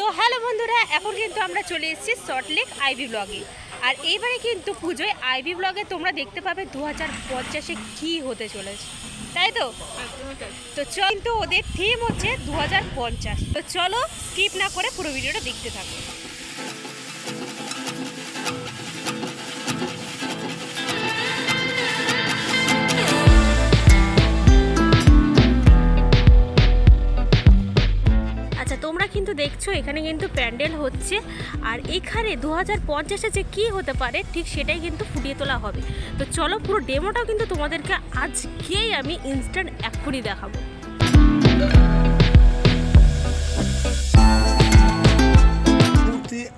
তো হ্যালো বন্ধুরা, এখন কিন্তু আমরা চলে এসেছি সল্টলেক আইবি ব্লগে আর এইবারে কিন্তু পুজোয় আইবি ব্লগে তোমরা দেখতে পাবে দু হাজার পঞ্চাশে কী হতে চলেছে। তাই তো? তো চল কিন্তু ওদের থিম হচ্ছে দু হাজার পঞ্চাশ। তো চলো স্কিপ না করে পুরো ভিডিওটা দেখতে থাকো। দেখছ? এখানে কিন্তু প্যান্ডেল হচ্ছে। আর এখানে দু হাজার পঞ্চাশে যে কী হতে পারে ঠিক সেটাই কিন্তু ফুটিয়ে তোলা হবে। তো চলো পুরো ডেমোটাও কিন্তু তোমাদেরকে আজকেই আমি ইনস্ট্যান্ট এক্ষুনি দেখাবো।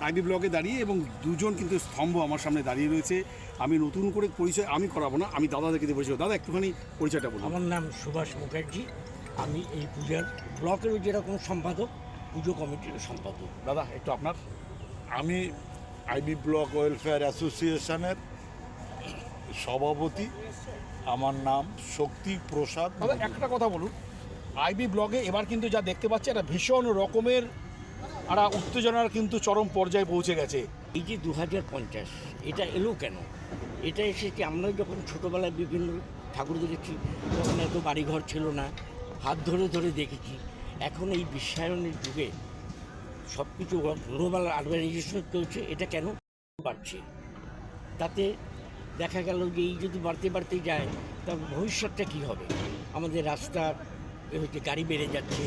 আইবি ব্লকে দাঁড়িয়ে এবং দুজন কিন্তু স্তম্ভ আমার সামনে দাঁড়িয়ে রয়েছে। আমি নতুন করে পরিচয় আমি করাবো না আমি দাদাদেরকে দিয়ে পরিচয় দাদা একটুখানি পরিচয়টা বলুন। আমার নাম সুভাষ মুখার্জি। আমি এই পূজার ব্লকের যেরকম সম্পাদক পুজো কমিটির সম্পাদক। দাদা একটু আপনার? আমি আইবি ব্লক ওয়েলফেয়ার অ্যাসোসিয়েশনের সভাপতি। আমার নাম শক্তি প্রসাদ দাদা একটা কথা বলুন। আইবি ব্লগে এবার কিন্তু যা দেখতে পাচ্ছি একটা ভীষণ রকমের একটা উত্তেজনার কিন্তু চরম পর্যায়ে পৌঁছে গেছে। এই যে দু হাজার পঞ্চাশ এটা এলো কেন? এটা এসেছে আমরা যখন ছোটোবেলায় বিভিন্ন ঠাকুর দেখেছি তখন এত বাড়িঘর ছিল না। হাত ধরে ধরে দেখেছি। এখন এই বিশ্বায়নের যুগে সব কিছু গ্লোবাল আরবানাইজেশন চলছে এটা কেন বাড়ছে? তাতে দেখা গেল যে এই যদি বাড়তে বাড়তে যায়, তার ভবিষ্যৎটা কী হবে? আমাদের রাস্তা হচ্ছে গাড়ি বেড়ে যাচ্ছে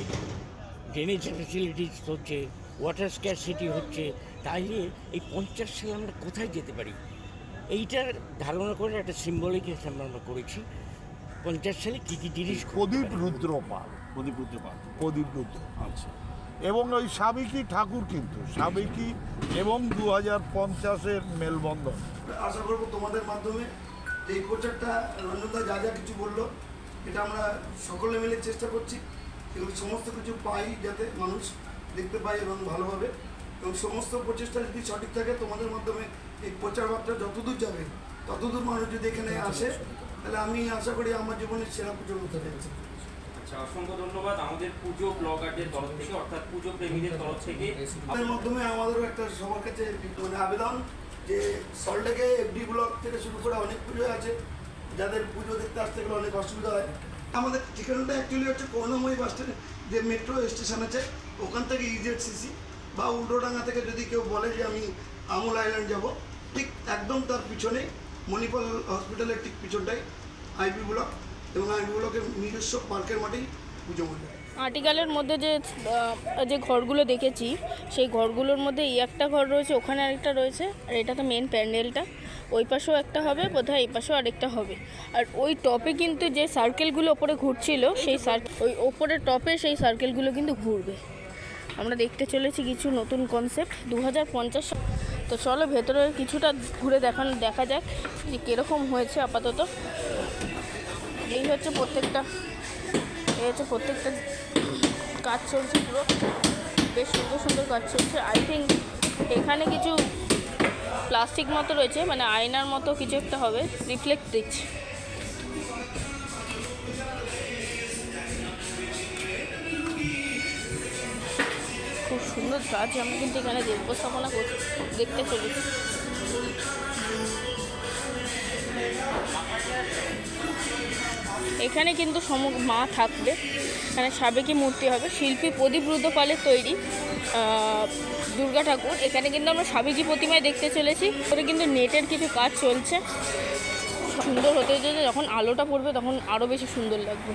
ড্রেনেজ ফ্যাসিলিটিস হচ্ছে ওয়াটার স্ক্যারসিটি হচ্ছে তাইলে এই পঞ্চাশ সালে আমরা কোথায় যেতে পারি? এইটার ধারণা করে একটা সিম্বলিক আমরা করেছি। পঞ্চাশ সালে কী কী জিনিস প্রদীপ পারে। রুদ্রপাল। প্রদীপ রুদ্রপাল। প্রদীপ রুদ্র। আচ্ছা। এবং ওই সাবেকি ঠাকুর কিন্তু সাবেকি এবং দু হাজার পঞ্চাশের মেলবন্ধন। আশা করব তোমাদের মাধ্যমে এই প্রচারটা রঞ্জনদা যা যা কিছু বলল এটা আমরা সকলে মিলে চেষ্টা করছি এবং সমস্ত কিছু পাই যাতে মানুষ দেখতে পায় এবং ভালোভাবে। এবং সমস্ত প্রচেষ্টা যদি সঠিক থাকে তোমাদের মাধ্যমে এই প্রচার বার্তা যতদূর যাবে ততদূর মানুষ যদি এখানে আসে তাহলে আমি আশা করি আমার জীবনের সেরা পুজো হতে যাচ্ছে আচ্ছা অসংখ্য ধন্যবাদ। আমাদের পুজো ব্লগারদের তরফ থেকে অর্থাৎ পুজো প্রেমীদের তরফ থেকে। তাদের মাধ্যমে আমাদেরও একটা সবার কাছে মানে আবেদন যে সল্টলেকে এফডি ব্লক থেকে শুরু করে অনেক পুজো আছে। যাদের পুজো দেখতে আসতে গেলে অনেক অসুবিধা হয়। আমাদের ঠিকানাটা অ্যাকচুয়ালি হচ্ছে করুণাময়ী বাস স্ট্যান্ড যে মেট্রো স্টেশন আছে ওখান থেকে ইজেড সিসি বা উল্টোডাঙ্গা থেকে যদি কেউ বলে যে আমি আমুল আইল্যান্ড যাব ঠিক একদম তার পিছনে মণিপাল হসপিটালের ঠিক পিছনটাই আইবি ব্লক এবং আইবি ব্লকের নিজস্ব পার্কের মাঠেই পুজো মন্দির আর্টিকেলের মধ্যে যে যে ঘরগুলো দেখেছি, সেই ঘরগুলোর মধ্যে এই একটা ঘর রয়েছে, ওখানে আরেকটা রয়েছে, আর এটা তো মেন প্যান্ডেলটা। ওই পাশেও একটা হবে, বোধহয় এই পাশেও আরেকটা হবে। আর ওই টপে কিন্তু যে সার্কেলগুলো ওপরে ঘুরছিল, সেই সার্কেল ওই ওপরের টপে সেই সার্কেলগুলো কিন্তু ঘুরবে। আমরা দেখতে চলেছি কিছু নতুন কনসেপ্ট দু হাজার পঞ্চাশ তো চলো ভেতরে কিছুটা ঘুরে দেখানো, দেখা যাক যে কীরকম হয়েছে আপাতত। এই হচ্ছে প্রত্যেকটা, এই হচ্ছে প্রত্যেকটা কাজ চলছে পুরো। বেশ সুন্দর সুন্দর কাজ চলছে। আই থিঙ্ক এখানে কিছু প্লাস্টিক মতো রয়েছে মানে আয়নার মতো কিছু একটা হবে। রিফ্লেক্ট দিচ্ছে। সুন্দর কাজ আমরা কিন্তু এখানে উপস্থাপনা দেখতে চলেছি। এখানে কিন্তু সম, মা থাকবে। এখানে সাবেকি মূর্তি হবে। শিল্পী প্রদীপ রুদ্রপালের তৈরি দুর্গা ঠাকুর। এখানে কিন্তু আমরা সাবেকি প্রতিমায় দেখতে চলেছি। ওরে কিন্তু নেটের কিছু কাজ চলছে। সুন্দর হতে হতে যখন আলোটা পড়বে, তখন আরও বেশি সুন্দর লাগবে।